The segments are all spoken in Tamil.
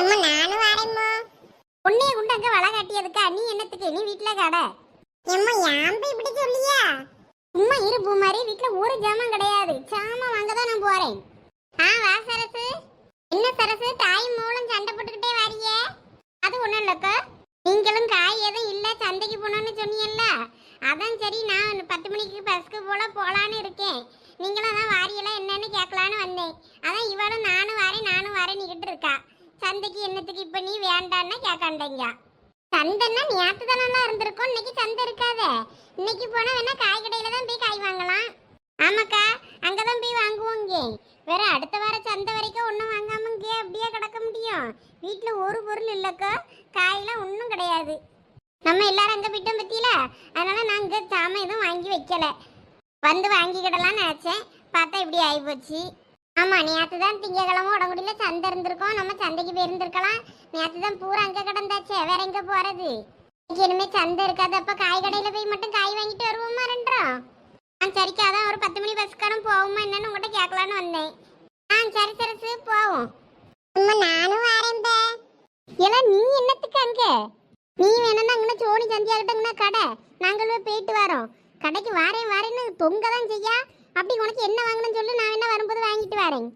அம்மா நானும் வரேம்மா உன்னைய குண்டு அங்க வள காட்டியதுக்கா? நீ என்னத்துக்கு? நீ வீட்டுல கடை. எம்மா யாம்பு இப்படி சொல்லியா? சும்மா இரு பூமாரி. வீட்டுல ஒரு ஜாமான் கிடையாது. சாமான் வாங்க தான் நான் போறேன். ஆ வா சரசு. என்ன சரசு தாய் மூலம் சண்டை போட்டுக்கிட்டே வாரியே? அது ஒண்ணும் இல்லக்கா. நீங்களும் காய் எதுவும் இல்ல சந்தைக்கு போனோம்னு சொன்னீங்கல்ல? அதான் சரி நான் பத்து மணிக்கு பஸ்க்கு போல போலான்னு இருக்கேன். நீங்களும் அதான் வாரியெல்லாம் என்னன்னு கேட்கலான்னு வந்தேன். அதான் இவளும் நானும் வரேன் நானும் வரேன் நிக்கிட்டு இருக்கா. சந்தைக்கு என்னத்துக்கு இப்ப நீ வேண்டான்னா கேட்காண்டீங்க சந்தைன்னா நேற்று தானே இருந்திருக்கும். இன்னைக்கு சந்தை இருக்காதே. இன்னைக்கு போனா வேணா காய் கடையில தான் போய் காய் வாங்கலாம். ஆமாக்கா அங்கதான் போய் வாங்குவோங்க வேற அடுத்த வார சந்தை வரைக்கும் ஒன்றும் வாங்காம இங்கேயே அப்படியே கிடக்க முடியும். வீட்டில் ஒரு பொருள் இல்லைக்கா. காயெல்லாம் ஒன்றும் கிடையாது. நம்ம எல்லாரும் அங்கே போயிட்டோம் பத்தியில? அதனால நான் இங்கே சாமான் எதுவும் வாங்கி வைக்கல. வந்து வாங்கிக்கிடலாம்னு நினச்சேன். பார்த்தா இப்படி ஆகிப்போச்சு ஆமாம் நேற்று தான் திங்கக்கிழமை உடம்புடியில் சந்தை இருந்திருக்கோம். நம்ம சந்தைக்கு போயிருந்திருக்கலாம். நேற்று தான் பூரா அங்கே கிடந்தாச்சே. வேற எங்க போகிறது இனிமே சந்தை இருக்காது. அப்ப காய் கடையில போய் மட்டும் காய் வாங்கிட்டு வருவோமா ரெண்டோம் ஆ சரிக்கா. அதான் ஒரு பத்து மணி பஸ்க்காரும் போவோமா என்னன்னு உங்கள்கிட்ட கேட்கலான்னு வந்தேன். ஆ சரி சரசு போவோம். அம்மா நானும் வரேன் பே. நீ என்னத்துக்கு அங்க? நீ வேணும்னா அங்கே சோனி சந்தியாகிட்டங்கன்னா கடை. நாங்களும் போயிட்டு வரோம். கடைக்கு வாரேன் வாரேன்னு தொங்க தான் செய்யா? அப்படி உனக்கு என்ன வாங்கணும்னு சொல்லி நான் என்ன வரும்போது வாங்கிட்டு வரேன்.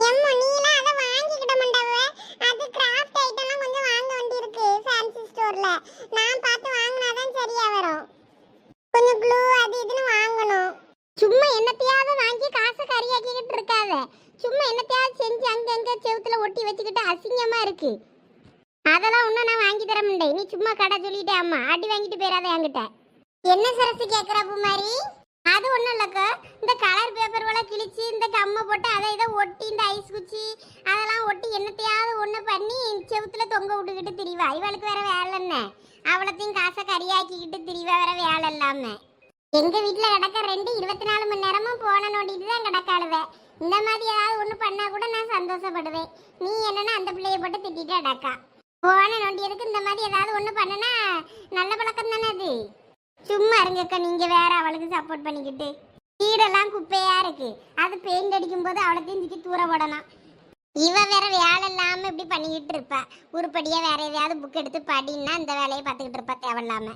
எம்மா நீலாம் அதை வாங்கிக்கிட மாட்டாவ? அது கிராஃப்ட் ஐட்டம்லாம் கொஞ்சம் வாங்க வேண்டியிருக்கு ஃபேன்சி ஸ்டோர்ல நான் பார்த்து வாங்கினாதான் சரியா வரும். கொஞ்சம் க்ளூ அது இதுன்னு வாங்கணும். சும்மா என்னத்தையாவது வாங்கி காசை கறியாக்கிக்கிட்டு இருக்காத. சும்மா என்னத்தையாவது செஞ்சு அங்கங்க செவுத்துல ஒட்டி வச்சுக்கிட்டு அசிங்கமா இருக்கு. அதெல்லாம் ஒன்றும் நான் வாங்கி தர முடியேன் நீ சும்மா கடை சொல்லிட்டே அம்மா. அடி வாங்கிட்டு போயிடாத என்கிட்ட. என்ன சரசு கேக்குற பூமாரி? அது ஒன்றும் இல்லைக்கா. இந்த கலர் பேப்பர் வலை கிழிச்சு இந்த கம்மை போட்டு அதை இதை ஒட்டி இந்த ஐஸ் குச்சி அதெல்லாம் ஒட்டி என்னத்தையாவது ஒன்று பண்ணி செவுத்தில் தொங்க விட்டுக்கிட்டு திரிவா. இவளுக்கு வேற வேலை என்ன? அவ்வளோத்தையும் காசை கறியாக்கிக்கிட்டு திரிவா வேற வேலை இல்லாமல் எங்கள் வீட்டில் கிடக்க ரெண்டு இருபத்தி நாலு மணி நேரமும் போன நோண்டிட்டு தான் கிடக்காளுவேன் இந்த மாதிரி ஏதாவது ஒன்று பண்ணால் கூட நான் சந்தோஷப்படுவேன். நீ என்னன்னா அந்த பிள்ளைய போட்டு திட்டிட்டு கிடக்கா. போன நோண்டியதுக்கு இந்த மாதிரி ஏதாவது ஒன்று பண்ணனா நல்ல பழக்கம் தானே அது? சும்மா இருங்கக்கா நீங்க வேற அவளுக்கு சப்போர்ட் பண்ணிக்கிட்டு. வீடெல்லாம் குப்பையா இருக்கு. அது பெயிண்ட் அடிக்கும் போது அவளை தெரிஞ்சுக்கி தூர போடணும். இவ வேற வேலை இல்லாம இப்படி பண்ணிக்கிட்டு இருப்பா. உருப்படியா வேற எதையாவது புக் எடுத்து படின்னா இந்த வேலையை பார்த்துக்கிட்டு இருப்பா தேவையில்லாம.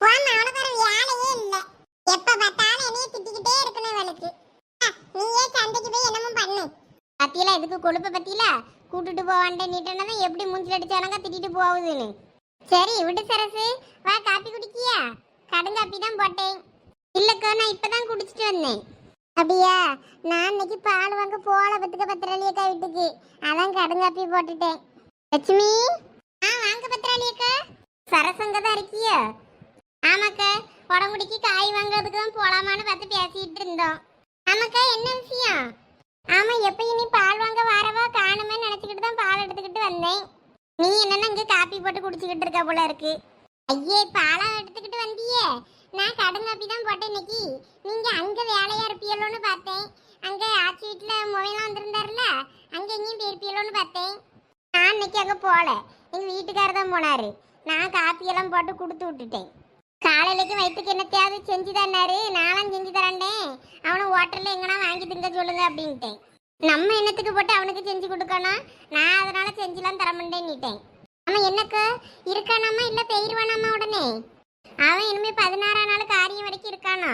போன வேலையே இல்ல. எப்ப பார்த்தாலும் என்னைய திட்டிக்கிட்டே இருக்கணும் இவளுக்கு. நீயே சந்தைக்கு போய் என்னமோ பண்ணு. பத்தியில இதுக்கு கொழுப்ப பத்தியில? கூட்டிட்டு போவான்ட்டு நீட்டனதான் எப்படி மூஞ்சில் அடிச்சானாங்க? திட்டிட்டு போகுதுன்னு. சரி விடு சரசு. வா காப்பி குடிக்கியா? கடுங்காப்பி தான் போட்டேன். இல்லக்கா நான் இப்பதான் குடிச்சிட்டு வந்தேன். அப்படியா நான் இன்னைக்கு பால் வாங்க போல பத்துக்க பத்திரலியக்கா வீட்டுக்கு. அதான் கடுங்காப்பி போட்டுட்டேன். லட்சுமி? ஆ வாங்க பத்திரலியக்கா சரசங்க தான் இருக்கியா? ஆமாக்கா உடம்புடிக்கு காய் வாங்குறதுக்கு தான் போலாமான்னு பார்த்து பேசிட்டு இருந்தோம். ஆமாக்கா என்ன விஷயம்? ஆமா எப்ப இனி பால் வாங்க வரவா? காணுமே நினைச்சுக்கிட்டு தான் பால் எடுத்துக்கிட்டு வந்தேன். நீ என்னன்னா இங்க காப்பி போட்டு குடிச்சுக்கிட்டு இருக்க போல இருக்கு. ஐயே பாலா எடுத்துக்கிட்டு வந்தியே. நான் கடன் காப்பி தான் போட்டேன் இன்னைக்கு. நீங்க அங்க வேலையா இருப்பீங்களோன்னு பார்த்தேன். அங்க ஆச்சி வீட்டுல மொபைலாம் வந்திருந்தாருல அங்க எங்கேயும் போயிருப்பீங்களோன்னு பார்த்தேன். நான் இன்னைக்கு அங்க போல. எங்க வீட்டுக்காரர் தான் போனாரு. நான் காப்பி எல்லாம் போட்டு கொடுத்து விட்டுட்டேன். காலையிலக்கு வயிற்றுக்கு என்னத்தையாவது செஞ்சு தன்னாரு நானும் செஞ்சு தரேன் அவனை ஹோட்டல்ல எங்கன்னா வாங்கி திங்க சொல்லுங்க அப்படின்ட்டேன். நம்ம என்னத்துக்கு போட்டு அவனுக்கு செஞ்சு கொடுக்கணும்? நான் அதனால செஞ்சுலாம் தர மாட்டேன்னுட்டேன். அவன் என்னக்கு? இருக்கானாமா இல்லை பெயிருவானாமா உடனே? அவன் இனிமேல் பதினாறாம் நாள் காரியம் வரைக்கும் இருக்கானா?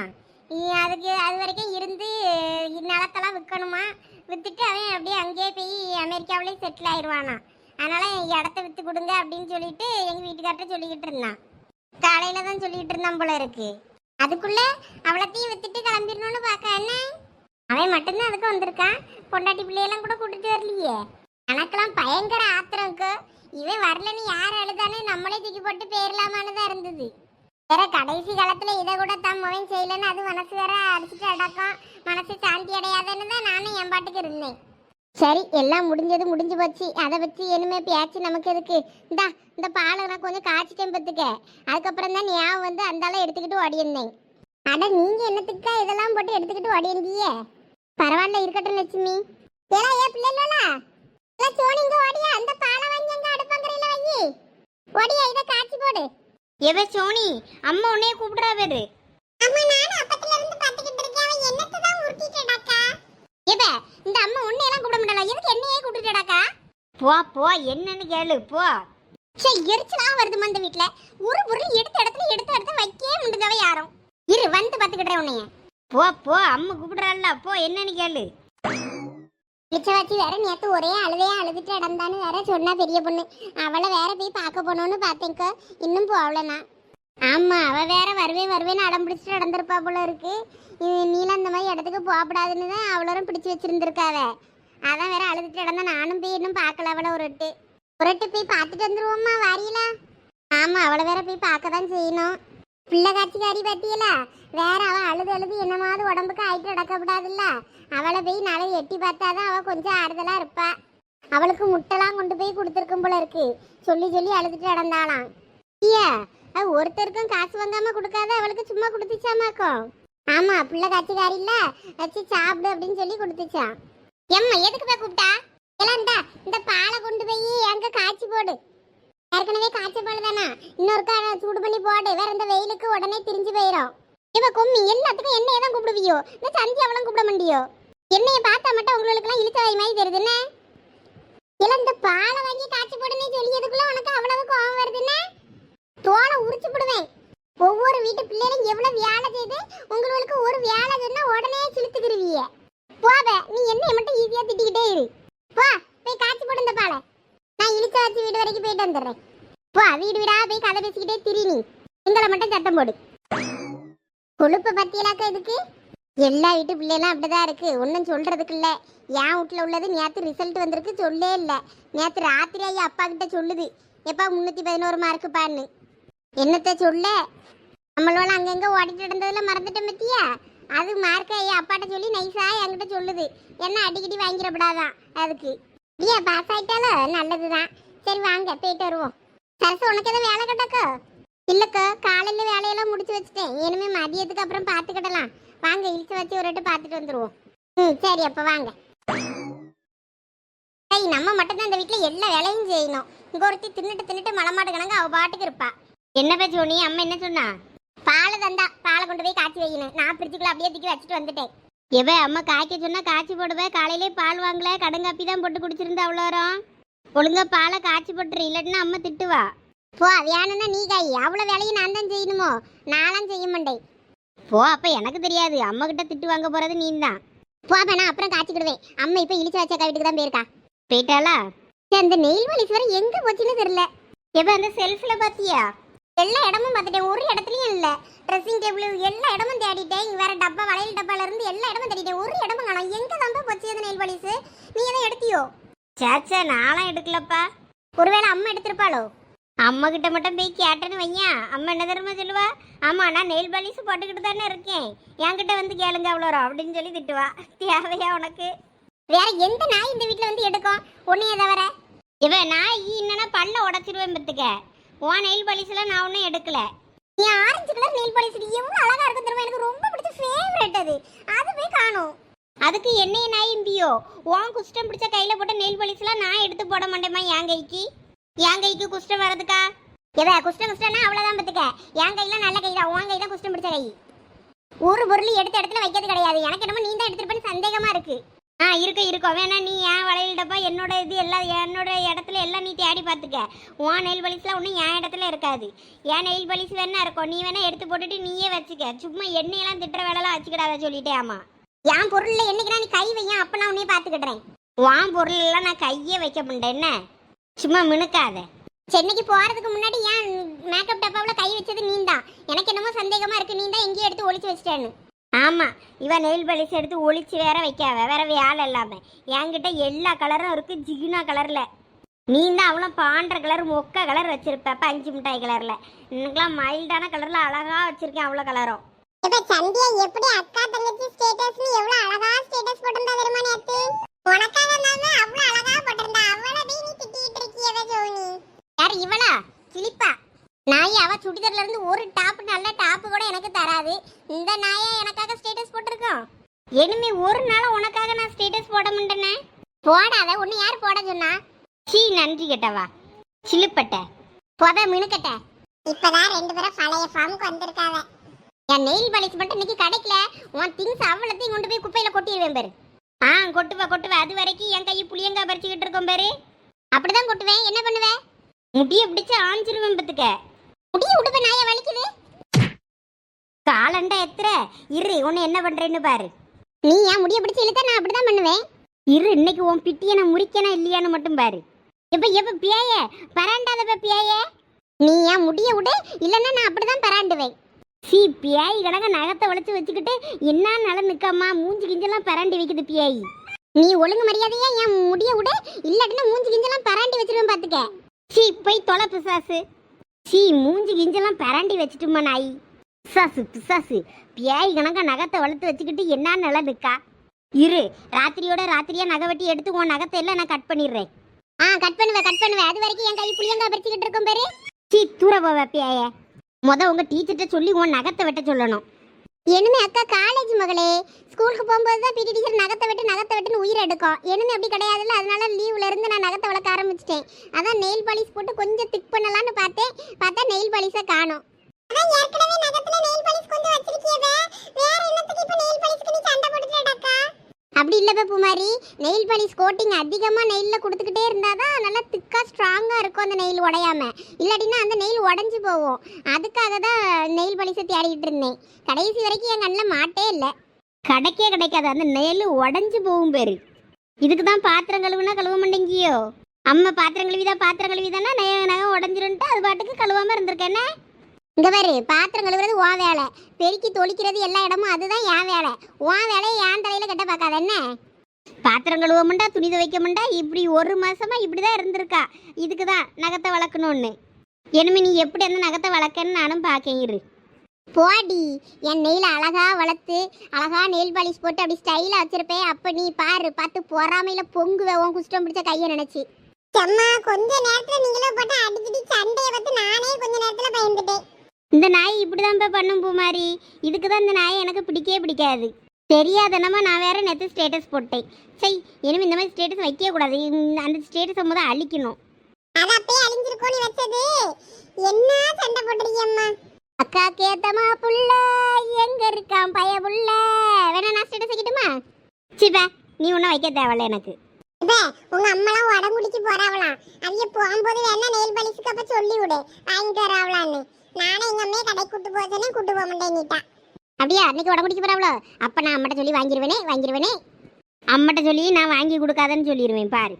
அதுக்கு அது வரைக்கும் இருந்து நிலத்தெல்லாம் விற்கணுமா? விற்றுட்டு அவன் அப்படியே அங்கேயே போய் அமெரிக்காவிலே செட்டில் ஆயிடுவானா அதனால் இடத்த விற்று கொடுங்க அப்படின்னு சொல்லிட்டு எங்கள் வீட்டுக்கார்ட்ட சொல்லிக்கிட்டு இருந்தான். காலையில் தான் சொல்லிக்கிட்டு இருந்தான் போல இருக்கு. அதுக்குள்ளே அவ்வளோத்தையும் விற்றுட்டு கிளம்பிடணும்னு பார்க்க என்ன? அவன் மட்டும்தான் அதுக்கு வந்திருக்கான். பொண்டாட்டி பிள்ளையெல்லாம் கூட கூட்டிட்டு வரலையே. எனக்கெல்லாம் பயங்கர ஆத்திரம்க்கு இவன் வரலன்னு யார் அழுதானே நம்மளே தூக்கி போட்டு பேரலாமான்னு தான் இருந்தது. வேற கடைசி காலத்துல இதை கூட தான் மகன் செய்யலன்னு அது மனசு வேற அடிச்சுட்டு அடக்கம். மனசு சாந்தி அடையாதுன்னு தான் நானும் என் பாட்டுக்கு இருந்தேன். சரி எல்லாம் முடிஞ்சது முடிஞ்சு போச்சு. அதை பற்றி இனிமே பேச்சு நமக்கு எதுக்கு? இந்தா இந்த பாலை நான் கொஞ்சம் காய்ச்சிட்டேன் பத்துக்க அதுக்கப்புறம் தான் ஞாபகம் வந்து அந்தாலும் எடுத்துக்கிட்டு ஓடியிருந்தேன். அட நீங்க என்னத்துக்கா இதெல்லாம் போட்டு எடுத்துக்கிட்டு ஓடியிருந்தீங்க? பரவாயில்ல இருக்கட்டும் லட்சுமி. ஏலா ஏ பிள்ளைகளா இல்ல சோனிங்க ஓடியா. அந்த பாலை வாங்கி அங்க அடுப்பங்கரையில வை ஓடியா இத காய்ச்சி போடு. எவ சோனி? அம்மா உன்னைய கூப்பிடுறா பேரு. அம்மா நானும் அப்பத்துல இருந்து பாத்துக்கிட்டு இருக்கேன். அவன் என்னத்தை தான் உருட்டிட்டு எவ இந்த அம்மா உன்னையெல்லாம் கூப்பிட மாட்டாளா? எதுக்கு என்னையே கூப்பிட்டுட்டாக்கா போ போ என்னன்னு கேளு போ. சே எரிச்சலா வருதுமா இந்த வீட்ல. ஒரு பொருள் எடுத்த இடத்துல எடுத்த இடத்துல வைக்கவே முடிஞ்சவ யாரும். இரு வந்து பாத்துக்கிட்டேன் உன்னைய. போ போ அம்மா கூப்பிடுறாள்ல போ என்னன்னு கேளு. வச்சு வேற நேத்து ஒரே அழுதையா அழுதுட்டு இடந்தான்னு வேற சொன்னா பெரிய பொண்ணு. அவளை வேற போய் பார்க்க போனோன்னு பார்த்தேங்க இன்னும் போகலனா ஆமா அவ வேற வருவே வருவேன்னு அடம் பிடிச்சிட்டு நடந்திருப்பா போல இருக்கு. இது நீலாம் அந்த மாதிரி இடத்துக்கு போகக்கூடாதுன்னு தான் அவ்வளோரும் பிடிச்சி வச்சிருந்திருக்காவ அதான் வேற அழுதுட்டு இடந்தா நானும் போய் இன்னும் பார்க்கல அவளை ஒரு எட்டு. ஒரு எட்டு போய் பார்த்துட்டு வந்துருவோம்மா வாரியலா. ஆமா அவளை வேற போய் பார்க்க தான் செய்யணும். பிள்ளை காட்சி காட்சிக்காரி பத்தியல? வேற அவ அழுது அழுது என்னமாவது உடம்புக்கு ஆயிட்டு நடக்கப்படாதுல்ல? அவளை போய் நாளை எட்டி பார்த்தாதான் அவ கொஞ்சம் ஆறுதலா இருப்பா. அவளுக்கு முட்டைலாம் கொண்டு போய் கொடுத்துருக்கும் போல இருக்கு. சொல்லி சொல்லி அழுதுட்டு நடந்தாளாம். ஐயா ஒருத்தருக்கும் காசு வாங்காம கொடுக்காத அவளுக்கு சும்மா கொடுத்துச்சாமாக்கும் ஆமா பிள்ளை காட்சிக்காரி இல்ல. வச்சு சாப்பிடு அப்படின்னு சொல்லி கொடுத்துச்சான் எம்மா எதுக்கு போய் கூப்பிட்டா? எல்லாம் இந்தா, இந்த பாலை கொண்டு போய் எங்க காய்ச்சி போடு. ஏற்கனவே போல தானா இன்னொருக்கா சூடு பண்ணி போடு. வேற இந்த வெயிலுக்கு உடனே திரிஞ்சு போயிடும் இவ கும்மி எல்லாத்துக்கும் என்னைய தான் கூப்பிடுவியோ? இந்த சந்தி அவளும் கூப்பிட மாட்டியோ? என்னைய பார்த்தா மட்டும் உங்களுக்கு எல்லாம் இழுத்த வாய் மாதிரி தெரியுதுன்னு இல்ல இந்த பாலை வாங்கி காய்ச்சி போடுன்னு சொல்லியதுக்குள்ள உனக்கு அவ்வளவு கோவம் வருதுன்னு தோலை உரிச்சு போடுவேன். ஒவ்வொரு வீட்டு பிள்ளைகளும் எவ்வளவு வேலை செய்து உங்களுக்கு ஒரு வேலை சொன்னா உடனே சிலுத்துக்கிருவிய. போவ நீ என்னைய மட்டும் ஈஸியா திட்டிக்கிட்டே இரு. போ போய் காய்ச்சி போடு இந்த பாலை. நான் இழுச்ச வச்சு வீடு வரைக்கும் போயிட்டு வந்துடுறேன். போ வீடு வீடா போய் கதை பேசிக்கிட்டே திரி நீ. எங்களை மட்டும் சத்தம் போடு. கொழுப்பு பத்தியலாக்க இதுக்கு? எல்லா வீட்டு பிள்ளைலாம் அப்படிதான் இருக்கு. ஒன்றும் சொல்றதுக்கு இல்ல. என் வீட்டில் உள்ளது நேற்று ரிசல்ட் வந்திருக்கு சொல்லே இல்லை. நேற்று ராத்திரி ஐயா அப்பா கிட்ட சொல்லுது. எப்பா முந்நூற்றி பதினோரு மார்க்குப்பான்னு என்னத்த சொல்ல? நம்மளோட அங்கங்க ஓடிட்டு இருந்ததுல மறந்துட்டேன் பத்தியா அது மார்க் ஐயா அப்பாட்ட சொல்லி நைஸா என்கிட்ட சொல்லுது. என்ன அடிக்கடி வாங்கிடப்படாதான் அதுக்கு. ஐயா பாஸ் ஆயிட்டாலும் நல்லதுதான். சரி வாங்க போயிட்டு வருவோம். சரசு உனக்கு எதுவும் வேலை கிடக்கோ? இல்லக்கா காலையில வேலையெல்லாம் முடிச்சு வச்சுட்டேன். இனிமே மதியத்துக்கு அப்புறம் பார்த்துக்கிடலாம் வாங்க இழுத்து வச்சு ஒரு வாட்டி பார்த்துட்டு வந்துருவோம். ம் சரி அப்ப வாங்க. ஏய் நம்ம மட்டும் தான் இந்த வீட்ல எல்லா வேலையும் செய்யணும். இங்க ஒருத்தி தின்னுட்டு தின்னுட்டு மலமாட்டு கணங்க அவ பாட்டுக்கு இருப்பா. என்ன பேச்சு சோனி அம்மா என்ன சொன்னா? பாலை தந்தா பாலை கொண்டு போய் காய்ச்சி வைக்கணும் நான் பிரிச்சுக்குள்ள அப்படியே தூக்கி வச்சுட்டு வந்துட்டேன். எவ அம்மா காய்க்க சொன்னா காய்ச்சி போடுவேன் காலையிலே பால் வாங்கல கடுங்காப்பி தான் போட்டு குடிச்சிருந்தா அவ்வளோரம் ஒழுங்கா பாலை காய்ச்சி போட்டுரு இல்லைன்னா அம்மா திட்டுவா. போ வேணும்னா நீ காய். அவ்வளோ வேலையும் நான் தான் செய்யணுமோ? நானும் செய்ய மாட்டேன். போ அப்ப எனக்கு தெரியாது. அம்மா கிட்ட திட்டு வாங்க போறது நீ தான் போ அப்போ நான் அப்புறம் காய்ச்சிக்கிடுவேன். அம்மா இப்ப இழிச்சு வச்சா வீட்டுக்கு தான் போயிருக்கா. போயிட்டாளா? சரி, அந்த நெயில் பாலிஷ் வரை எங்க போச்சுன்னு தெரியல. எப்ப அந்த செல்ஃப்ல பார்த்தியா எல்லா இடமும் பார்த்துட்டேன் ஒரு இடத்துலயும் இல்ல. ட்ரெஸ்ஸிங் டேபிள் எல்லா இடமும் தேடிட்டேன். வேற டப்பா வளையல் டப்பால இருந்து எல்லா இடமும் தேடிட்டேன். ஒரு இடமும் காணும். எங்க தான் போச்சு அந்த நெயில் பாலிஷ்? நீ எதை எடுத்தியோ? சேச்சே நானும் எடுக்கலப்பா. ஒருவேளை அம்மா எடுத்திருப்பாளோ? அம்மா கிட்ட மட்டும் போய் கேட்டேன்னு வையா. அம்மா என்ன தெரியுமா சொல்லுவா? ஆமா நான் நெயில் பாலிஷ் போட்டுக்கிட்டு தானே இருக்கேன். என்கிட்ட வந்து கேளுங்க அவ்வளோ அப்படின்னு சொல்லி திட்டுவா. தேவையா உனக்கு? வேற எந்த நாய் இந்த வீட்டில் வந்து எடுக்கும்? ஒன்னைய தவிர. இவன் நாய் என்னன்னா பல்ல உடச்சிருவேன் பத்துக்க உன் நெயில் பாலிஷ்லாம் நான் ஒன்றும் எடுக்கல. நீ ஆரஞ்சு கலர் நெயில் பாலிஷ் எவ்வளோ அழகா இருக்கும் தெரியுமா? எனக்கு ரொம்ப பிடிச்ச ஃபேவரட் அது. அது போய் காணும். அதுக்கு என்னைய நாயும் பியோ உன் குஷ்டம் பிடிச்ச கையில போட்ட நெயில் பாலிஷ்லாம் நான் எடுத்து போட மாட்டேமா என் கைக்கு. என் கைக்கு குஷ்டம் வர்றதுக்கா? எவ குஷ்டம் குஷ்டம்னா அவ்வளோதான் பார்த்துக்க என் கையில நல்ல கை தான் உன் கை தான் குஷ்டம் பிடிச்ச கை. ஒரு பொருள் எடுத்த இடத்துல வைக்கிறது கிடையாது. எனக்கு என்னமோ நீ தான் எடுத்துருப்பேன்னு சந்தேகமா இருக்கு. ஆ இருக்கு இருக்கும் வேணா நீ ஏன் வளையல்டப்பா என்னோட இது எல்லாம் என்னோட இடத்துல எல்லாம் நீ தேடி பார்த்துக்க உன் நெயில் பலிஸ்லாம் ஒன்றும் என் இடத்துல இருக்காது. என் நெயில் பலிஸ் வேணா இருக்கும். நீ வேணா எடுத்து போட்டுட்டு நீயே வச்சுக்க. சும்மா எண்ணெயெல்லாம் திட்டுற வேலைலாம் வச்சுக்கிடாத சொல்லிட்டே ஆமாம் என் பொருள்ல என்னைக்குனா நீ கை வையன் அப்ப நான் உன்னே பார்த்துக்கிடுறேன்? உன் பொருள் எல்லாம் நான் கையே வைக்க முடியேன் என்ன? சும்மா மினுக்காத. சென்னைக்கு போறதுக்கு முன்னாடி ஏன் மேக்கப் டப்பாவில் கை வச்சது நீ தான் எனக்கு என்னமோ சந்தேகமா இருக்கு நீ தான் எங்கேயும் எடுத்து ஒழிச்சு வச்சிட்டேன்னு. ஆமா இவன் நெயில் பாலிஷ் எடுத்து ஒழிச்சு வேற வைக்காவ வேற வேலை இல்லாம. என்கிட்ட எல்லா கலரும் இருக்கு ஜிகினா கலர்ல நீ தான் அவ்வளோ பாண்ட கலர் மொக்க கலர் வச்சிருப்ப பஞ்சு மிட்டாய் கலர்ல இன்னைக்கெல்லாம் மைல்டான கலர்ல அழகா வச்சிருக்கேன் அவ்வளோ கலரும் இப்ப சந்தியா எப்படி அக்கா தங்கச்சி ஸ்டேட்டஸ்னு எவ்வளவு அழகா ஸ்டேட்டஸ் போட்டிருந்தா தெரியுமா நேத்து? உனக்காக இருந்தா அவ்வளவு அழகா போட்டிருந்தா. அவளை போய் நீ திட்டிட்டு இருக்கியவ ஜோனி யார் இவளா? சிலிப்பா. நாய் அவ சுடிதார்ல இருந்து ஒரு டாப் நல்ல டாப் கூட எனக்கு தராது. இந்த நாயா எனக்காக ஸ்டேட்டஸ் போட்டிருக்கோம். இனிமே ஒரு நாள் உனக்காக நான் ஸ்டேட்டஸ் போட மாட்டேனே? போடாத ஒன்னு யார் போட சொன்னா? சீ நன்றி கேட்டவா. சிலுப்பட்ட. புத மினுக்கட்ட. இப்பதான் ரெண்டு பேரும் பழைய ஃபார்முக்கு வந்திருக்காங்க. நான் நெயில் பாலிஷ் மட்டும் இன்னைக்கு கிடைக்கல. உன் திங்ஸ் அவ்வளோத்தையும் கொண்டு போய் குப்பையில கொட்டிடுவேன் பாரு. ஆ கொட்டுவா கொட்டுவா. அது வரைக்கும் என் கை புளியங்காய் பறிச்சுக்கிட்டு இருக்கோம் பாரு. அப்படிதான் கொட்டுவேன். என்ன பண்ணுவேன் முடிய பிடிச்சு ஆஞ்சிருவேன் பத்துக்க. முடிய உடுப்ப நாய வலிக்குது. காலண்டா எத்திர இரு உன்னை என்ன பண்றேன்னு பாரு. நீ ஏன் முடிய பிடிச்சு இழுத்த நான் அப்படிதான் பண்ணுவேன். இரு இன்னைக்கு உன் பிட்டிய நான் இல்லையான்னு மட்டும் பாரு. எப்ப எப்ப பியாய? பராண்டாதப்ப பியாய? நீ ஏன் முடிய விடு இல்லைன்னா நான் அப்படிதான் பராண்டுவேன். சீ பியாய் கணக்க நகத்தை உழைச்சி வச்சுக்கிட்டு என்ன நலம் நிக்காமா மூஞ்சி கிஞ்செல்லாம் பரண்டி வைக்குது பியாய் நீ ஒழுங்கு மரியாதையா என் முடிய விடு இல்லாட்டினா மூஞ்சி கிஞ்செல்லாம் பரண்டி வச்சிருவேன் பார்த்துக்க சீ போய் தொலை பிசாசு. சீ மூஞ்சி கிஞ்செல்லாம் பரண்டி வச்சுட்டுமா நாய். பிசாசு பிசாசு. பியாய் கணக்க நகத்தை வளர்த்து வச்சுக்கிட்டு என்ன நில நிற்கா இரு ராத்திரியோட ராத்திரியா நகை வெட்டி எடுத்து உன் நகத்தை எல்லாம் நான் கட் பண்ணிடுறேன். ஆ கட் பண்ணுவேன் கட் பண்ணுவேன் அது வரைக்கும் என் கை புளியங்கா பறிச்சுக்கிட்டு இருக்கும் பேரு. சீ தூர போவே பியாய முத உங்க டீச்சர்கிட்ட சொல்லி உன் நகத்தை வெட்ட சொல்லணும். என்னமே அக்கா காலேஜ் மகளே ஸ்கூலுக்கு போகும்போது தான் பிடி டீச்சர் நகத்தை வெட்டு நகத்தை வெட்டுன்னு உயிர் எடுக்கும். என்னமே அப்படி கிடையாதுல்ல அதனால லீவ்ல இருந்து நான் நகத்தை வளர்க்க ஆரம்பிச்சிட்டேன். அதான் நெயில் பாலிஷ் போட்டு கொஞ்சம் திக் பண்ணலாம்னு பார்த்தேன். பார்த்தா நெயில் பாலிஷை காணோம். அதான் ஏற்கனவே நகத்துல நெயில் பாலிஷ் கொஞ்சம் வச்சிருக்கியவே வேற என்னத்துக்கு இப்ப நெயில் பாலிஷ்க்கு நீ சண்டை போட்டுட்டடக்கா அப்படி இல்லப்ப பூமாரி. நெயில் பாலிஷ் கோட்டிங் அதிகமாக நெயிலில் கொடுத்துக்கிட்டே இருந்தால் தான் நல்லா திக்காக ஸ்ட்ராங்காக இருக்கும் அந்த நெயில் உடையாம. இல்லாட்டினா அந்த நெயில் உடஞ்சி போகும். அதுக்காக தான் நெயில் பாலிஷை தேடிக்கிட்டு இருந்தேன். கடைசி வரைக்கும் என் கண்ணில் மாட்டே இல்லை. கிடைக்கே கிடைக்காது. அந்த நெயில் உடஞ்சி போகும் பேர். இதுக்கு தான் பாத்திரம் கழுவுனா கழுவ மாட்டேங்கியோ? அம்மா பாத்திரம் கழுவிதான் பாத்திரம் கழுவிதானா? நகை நகை உடஞ்சிருன்ட்டு அது பாட்டுக்கு கழுவாமல் இருந்திருக்கேனே. இந்த பாரு பாத்திரம் கழுவுறது உன் வேலை. பெருக்கி தொளிக்கிறது எல்லா இடமும் அதுதான் என் வேலை. உன் வேலையை என் தலையில் கட்ட பார்க்காத என்ன? பாத்திரம் கழுவ மாட்டா துணி துவைக்க மாட்டா இப்படி ஒரு மாதமா இப்படி தான் இருந்திருக்கா. இதுக்கு தான் நகத்தை வளர்க்கணும்னு. இனிமே நீ எப்படி அந்த நகத்தை வளர்க்கன்னு நானும் பார்க்கேன் இரு. போடி என் நெயில் அழகாக வளர்த்து அழகாக நெயில் பாலிஷ் போட்டு அப்படி ஸ்டைலாக வச்சுருப்பேன். அப்போ நீ பாரு பார்த்து பொறாமையில் பொங்குவே உன் குஷ்டம் பிடிச்ச கையை நினச்சி. அம்மா கொஞ்ச நேரத்தில் நீங்களும் போட்டு அடிக்கடி சண்டையை பார்த்து நானே கொஞ்ச நேரத்தில் பயந்துட்டேன். இந்த நாய் இப்படிதான் போய் பண்ணும் பூமாரி. இதுக்கு தான் இந்த நாயை எனக்கு பிடிக்கவே பிடிக்காது. தெரியாதனமா நான் வேற நேற்று ஸ்டேட்டஸ் போட்டேன். சரி இனிமே இந்த மாதிரி ஸ்டேட்டஸ் வைக்க கூடாது. இந்த- அந்த ஸ்டேட்டஸை முத அழிக்கணும். அது அப்பயே அழிஞ்சிருக்கோம் நீ வச்சது. என்ன சண்டை போட்டுருக்கீங்க அம்மா? அக்கா கேத்தமா புள்ள எங்க இருக்கான் பய புள்ள வேணா நான் ஸ்டேட்டஸ் வைக்கட்டுமா? சிப்பா நீ ஒன்றும் வைக்க தேவையில்ல எனக்கு. இப்ப உங்க அம்மாலாம் உடம்புடிச்சு போறாவலாம் அவிய போகும்போது வேணா நெயில் பாலிஷ்க்கு அப்ப சொல்லி விடு வாங்கிட்டு வராவலான்னு நானே எங்க அம்மையை கடைக்கு கூட்டு போச்சேனே கூட்டு போக மாட்டேன்னுட்டா. அப்படியா? அன்னைக்கு உடம்பு பிடிக்க போறாவளோ? அப்ப நான் அம்மட்ட சொல்லி வாங்கிடுவேனே வாங்கிடுவேனே அம்மட்ட சொல்லி நான் வாங்கி கொடுக்காதன்னு சொல்லிடுவேன் பாரு.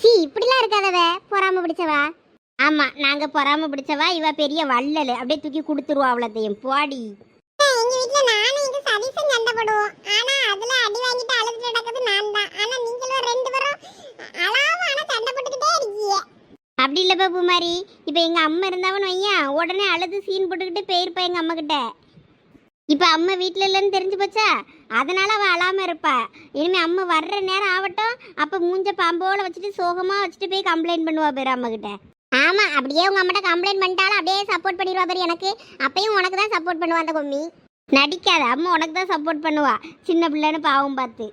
சி இப்படிலாம் இருக்காதவ பொறாம பிடிச்சவா? ஆமா நாங்க பொறாம பிடிச்சவா இவ பெரிய வள்ளல். அப்படியே தூக்கி கொடுத்துருவா அவ்வளோத்தையும். போடி. எங்க வீட்ல நானும் எங்க சதீஷும் சண்டை போடுவோம். ஆனா அதுல அடி வாங்கிட்டு அழுதுட்டு நடக்கிறது நான் தான் ஆனா நீங்களும் ரெண்டு பேரும் அழாம ஆனா சண்டை போட்டுக்கிட்டே இருக்கீங்க அப்படி இல்லப்பா பூமாரி இப்போ எங்கள் அம்மா இருந்தாவன்னு வையன் உடனே அழுது சீன் போட்டுக்கிட்டு போயிருப்பா எங்கள் அம்மாக்கிட்ட இப்போ அம்மா வீட்டில் இல்லைன்னு தெரிஞ்சு போச்சா? அதனால் அவள் அழாமல் இருப்பா. இனிமேல் அம்மா வர்ற நேரம் ஆகட்டும் அப்போ மூஞ்ச பாம்போல வச்சுட்டு சோகமாக வச்சுட்டு போய் கம்ப்ளைண்ட் பண்ணுவா பேர் அம்மாக்கிட்ட ஆமாம் அப்படியே உங்கள் அம்மாட்ட கம்ப்ளைண்ட் பண்ணிட்டாலும் அப்படியே சப்போர்ட் பண்ணிடுவா பேர் எனக்கு. அப்பயும் உனக்கு தான் சப்போர்ட் பண்ணுவா அந்த கொம்மி. நடிக்காத அம்மா உனக்கு தான் சப்போர்ட் பண்ணுவா. சின்ன பிள்ளைன்னு பாவம் பார்த்து.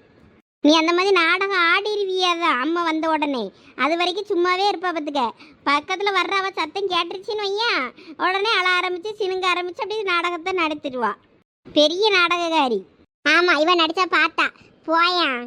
நீ அந்த மாதிரி நாடகம் ஆடிருவியாதான் அம்மா வந்த உடனே. அது வரைக்கும் சும்மாவே இருப்பா பார்த்துக்க பக்கத்தில் வர்ற அவள் சத்தம் கேட்டுருச்சுன்னு வையன் உடனே அழ ஆரம்பித்து சினுங்க ஆரம்பித்து அப்படியே நாடகத்தை நடத்திடுவா பெரிய நாடகக்காரி ஆமாம் இவன் நடித்தா பார்த்தா போயான்